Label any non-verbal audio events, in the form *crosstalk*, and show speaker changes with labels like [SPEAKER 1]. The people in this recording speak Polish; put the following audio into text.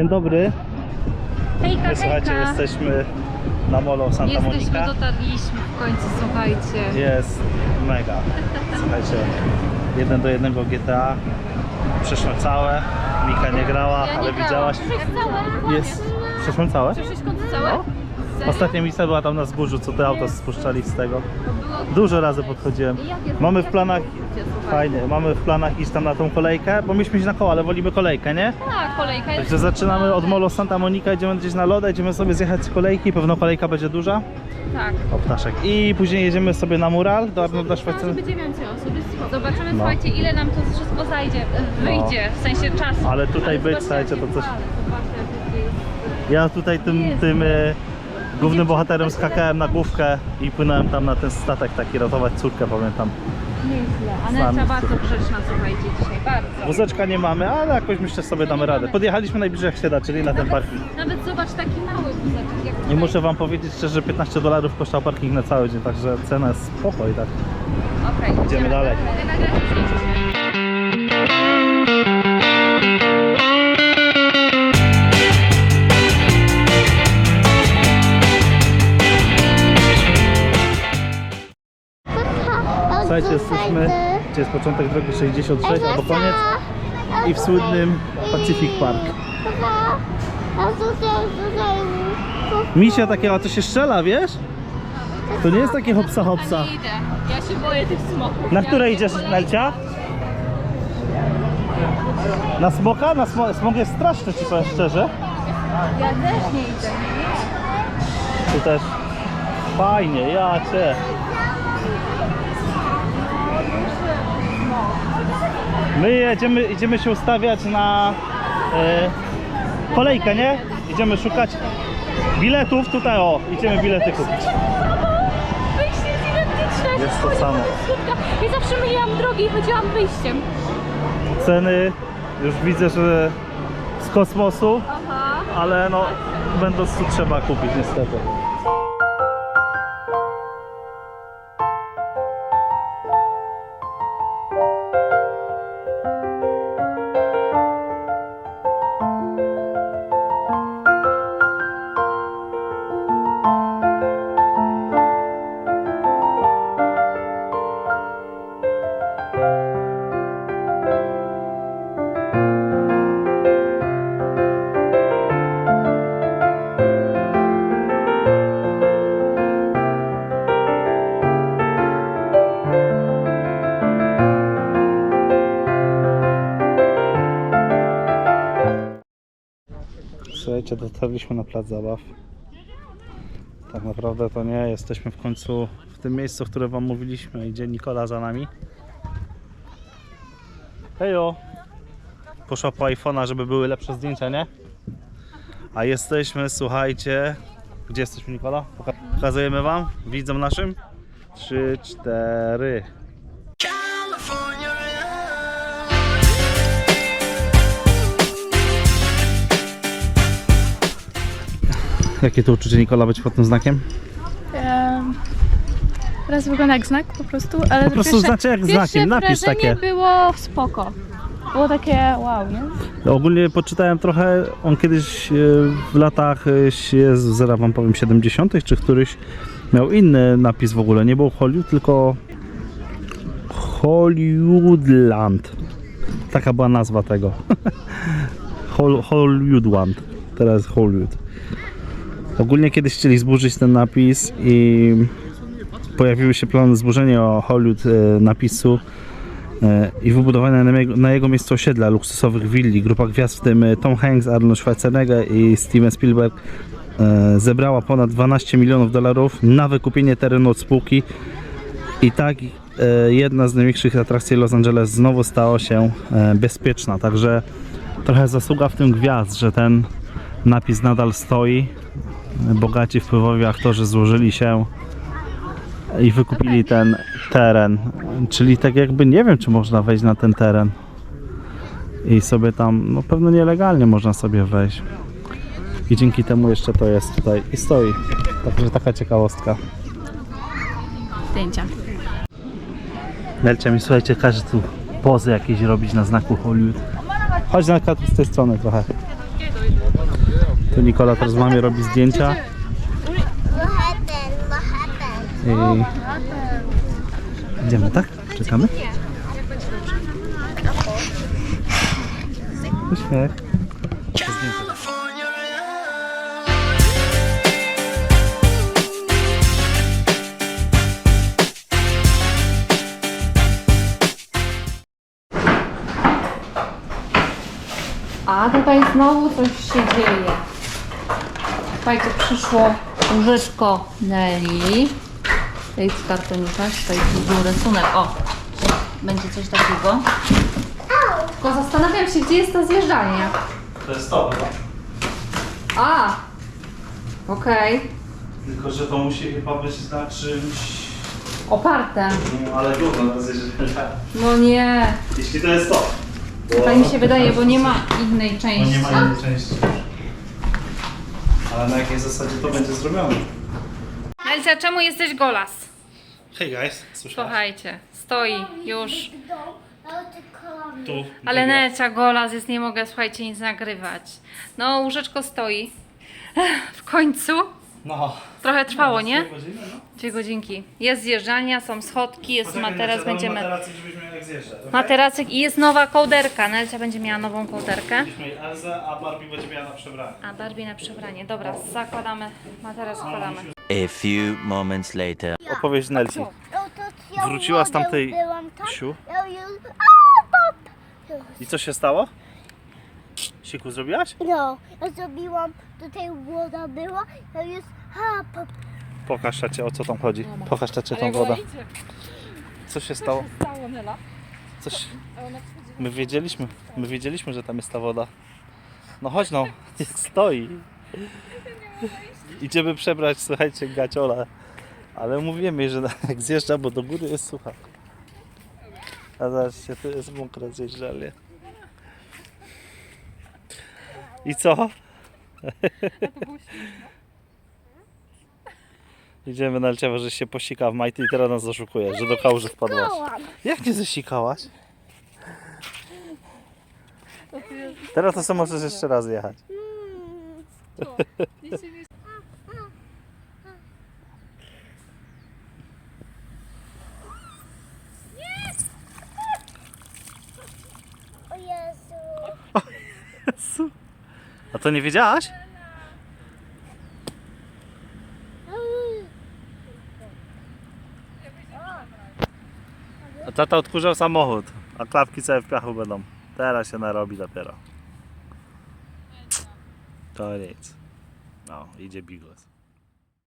[SPEAKER 1] Dzień dobry.
[SPEAKER 2] Hejka,
[SPEAKER 1] My, słuchajcie,
[SPEAKER 2] hejka.
[SPEAKER 1] jesteśmy na molo Santa
[SPEAKER 2] Jesteśmy,
[SPEAKER 1] Monica.
[SPEAKER 2] dotarliśmy w końcu, słuchajcie.
[SPEAKER 1] Jest mega. Słuchajcie, jeden do jednego GTA. Przeszło całe. Mika nie grała,
[SPEAKER 2] Ja nie
[SPEAKER 1] ale
[SPEAKER 2] grałam.
[SPEAKER 1] widziałaś.
[SPEAKER 2] Całe?
[SPEAKER 1] Jest. Przeszło całe?
[SPEAKER 2] Przeszłeś końcu całe?
[SPEAKER 1] No. Ostatnia misja była tam na wzgórzu, co te auto spuszczali z tego. Dużo razy podchodziłem. Mamy w planach, fajnie, mamy w planach iść tam na tą kolejkę, bo mieliśmy iść na koło, ale wolimy kolejkę, nie?
[SPEAKER 2] Tak, kolejka jest.
[SPEAKER 1] Także zaczynamy od Molo Santa Monica, idziemy gdzieś na lodę, idziemy sobie zjechać z kolejki, pewno kolejka będzie duża.
[SPEAKER 2] Tak.
[SPEAKER 1] O ptaszek. I później jedziemy sobie na mural do Arnolda Schweizera.
[SPEAKER 2] będzie więcej osób. jest spoko. Zobaczymy,
[SPEAKER 1] No.
[SPEAKER 2] słuchajcie, ile nam to wszystko zajdzie, e, wyjdzie, w sensie czasu.
[SPEAKER 1] Ale tutaj być,
[SPEAKER 2] zobaczcie,
[SPEAKER 1] słuchajcie,
[SPEAKER 2] jakie
[SPEAKER 1] to coś-
[SPEAKER 2] fale, Zobaczcie, jakie jest.
[SPEAKER 1] Ja tutaj tym, tym e, głównym bohaterem skakałem na główkę i płynąłem tam na ten statek taki, ratować córkę, pamiętam.
[SPEAKER 2] Nieźle.
[SPEAKER 1] Się.
[SPEAKER 2] bardzo grzeczna, słuchajcie, dzisiaj, bardzo.
[SPEAKER 1] Wózeczka nie mamy, ale jakoś myślę sobie damy radę. Podjechaliśmy najbliżej jak się da, czyli na ten parking.
[SPEAKER 2] Nawet zobacz taki mały wózeczek. Jak
[SPEAKER 1] I
[SPEAKER 2] tutaj.
[SPEAKER 1] muszę wam powiedzieć szczerze, że 15 dolarów kosztował parking na cały dzień, także cena jest spoko i tak.
[SPEAKER 2] Okej,
[SPEAKER 1] Idziemy dalej.
[SPEAKER 2] Mogę
[SPEAKER 1] Słuchajcie, jesteśmy, gdzie jest początek drogi 66 albo koniec i w słynnym Pacific Park. Misia takiego, co się strzela, wiesz? To nie jest takie hopsa hopsa.
[SPEAKER 2] Nie idę. Ja się boję tych smoków.
[SPEAKER 1] Na które idziesz. Nelcia? Na smoka? Na smo smok jest straszny, ci powiem szczerze.
[SPEAKER 2] Ja też nie idę.
[SPEAKER 1] Tu też fajnie, ja cię. My jedziemy, idziemy się ustawiać na e, kolejkę, nie? Idziemy szukać biletów. Tutaj o, idziemy bilety kupić.
[SPEAKER 2] Wyjście jest identyczne.
[SPEAKER 1] Jest to samo.
[SPEAKER 2] I zawsze myliłam drogi i chodziłam wyjściem.
[SPEAKER 1] Ceny już widzę, że z kosmosu,
[SPEAKER 2] Aha.
[SPEAKER 1] ale no będąc tu trzeba kupić niestety. Słuchajcie, dotarliśmy na plac zabaw. Tak naprawdę to nie, jesteśmy w końcu w tym miejscu, o którym wam mówiliśmy. Idzie Nikola za nami. Hejo! Poszła po iPhone'a, żeby były lepsze zdjęcia, nie? A jesteśmy, słuchajcie... Gdzie jesteśmy, Nikola? Poka- Pokazujemy wam? Widzom naszym? Trzy, cztery. *laughs* Jakie to uczucie, Nikola, być pod tym znakiem?
[SPEAKER 3] Em, Raz wygląda jak znak po prostu, ale
[SPEAKER 1] Po prostu
[SPEAKER 3] pierwsze,
[SPEAKER 1] znaczy jak
[SPEAKER 3] pierwsze
[SPEAKER 1] znakiem, napis
[SPEAKER 3] wrażenie
[SPEAKER 1] takie.
[SPEAKER 3] było spoko. Było takie wow, nie?
[SPEAKER 1] Ogólnie poczytałem trochę, on kiedyś e, w latach, e, się- zaraz wam powiem, 70. czy któryś miał inny napis w ogóle. Nie był Hollywood, tylko Hollywoodland. Taka była nazwa tego. *laughs* Hol- Hollywoodland. Teraz Hollywood. Ogólnie kiedyś chcieli zburzyć ten napis i pojawiły się plany zburzenia o Hollywood e, napisu e, i wybudowania na jego, na jego miejscu osiedla luksusowych willi. Grupa gwiazd, w tym Tom Hanks, Arnold Schwarzenegger i Steven Spielberg e, zebrała ponad 12 milionów dolarów na wykupienie terenu od spółki i tak jedna z największych atrakcji Los Angeles znowu stała się bezpieczna. Także trochę zasługa w tym gwiazd, że ten napis nadal stoi. Bogaci, wpływowi aktorzy złożyli się i wykupili ten teren. Czyli tak jakby nie wiem, czy można wejść na ten teren. I sobie tam, no pewno nielegalnie można sobie wejść. I dzięki temu jeszcze to jest tutaj i stoi. Także taka ciekawostka.
[SPEAKER 3] Zdjęcia.
[SPEAKER 1] Nelcia mi słuchajcie, każe tu pozy jakieś robić na znaku Hollywood. Chodź na z tej strony trochę. Tu Nikola teraz mamie robi zdjęcia. I... Idziemy, tak? Czekamy? Uśmiech.
[SPEAKER 2] A tutaj znowu coś się dzieje. Słuchajcie, przyszło łóżeczko Nelly. Tej z kartonika, tutaj był rysunek. O, będzie coś takiego. Tylko zastanawiam się, gdzie jest ta zjeżdżalnia.
[SPEAKER 1] To jest to chyba.
[SPEAKER 2] A, okej.
[SPEAKER 1] Tylko, że to musi chyba być na czymś...
[SPEAKER 2] Oparte.
[SPEAKER 1] No, ale gówno to jest
[SPEAKER 2] No nie.
[SPEAKER 1] Jeśli to jest to.
[SPEAKER 2] Tak mi się wydaje, bo nie ma innej
[SPEAKER 1] Bo
[SPEAKER 2] części.
[SPEAKER 1] nie ma innej części. Ale na jakiej zasadzie to będzie zrobione?
[SPEAKER 2] Elcia, czemu jesteś golas?
[SPEAKER 1] Hej guys, słyszałeś?
[SPEAKER 2] Słuchajcie, stoi już.
[SPEAKER 1] Tu.
[SPEAKER 2] Ale Necia golas jest, nie mogę, słuchajcie, nic nagrywać. No, łóżeczko stoi. W końcu.
[SPEAKER 1] No.
[SPEAKER 2] Trochę trwało, nie?
[SPEAKER 1] Dwie godziny, no.
[SPEAKER 2] Dwie godzinki. Jest zjeżdżalnia, są schodki, jest
[SPEAKER 1] Poczekaj,
[SPEAKER 2] materac, będziemy...
[SPEAKER 1] Materacy, żebyś miał jak zjeżdżać. okej?
[SPEAKER 2] Materacyk i jest nowa kołderka. Nelcia będzie miała nową kołderkę.
[SPEAKER 1] Elzę, a Barbie będzie miała na przebranie.
[SPEAKER 2] A Barbie na przebranie. Dobra, zakładamy. Materac składamy.
[SPEAKER 4] A few moments later.
[SPEAKER 1] Opowieść Nelci. Wróciła z tamtej siu. I co się stało? Siku zrobiłaś?
[SPEAKER 5] No, ja zrobiłam, tutaj woda była, ja już... A, pap!
[SPEAKER 1] Pokaż tacie o co tam chodzi. Pokaż tacie tą wodę. Co się stało? Coś... My wiedzieliśmy, my wiedzieliśmy, że tam jest ta woda. No chodź no, niech stoi. Idziemy przebrać, słuchajcie, gaciola. Ale mówiłem jej, że jak zjeżdża, bo do góry jest sucha. A zobaczcie, to jest mokre zjeżdżalnie. I co? Idziemy na Elciewa, że się posika w majty i teraz nas oszukuje, że do kałuży wpadłaś. Jak nie zasikałaś? Teraz to samo możesz jeszcze raz jechać.
[SPEAKER 5] O
[SPEAKER 1] to nie wiedziałaś? A tata odkurzał samochód, a klapki całe w piachu będą. Teraz się narobi dopiero. To nic. No, idzie bigos.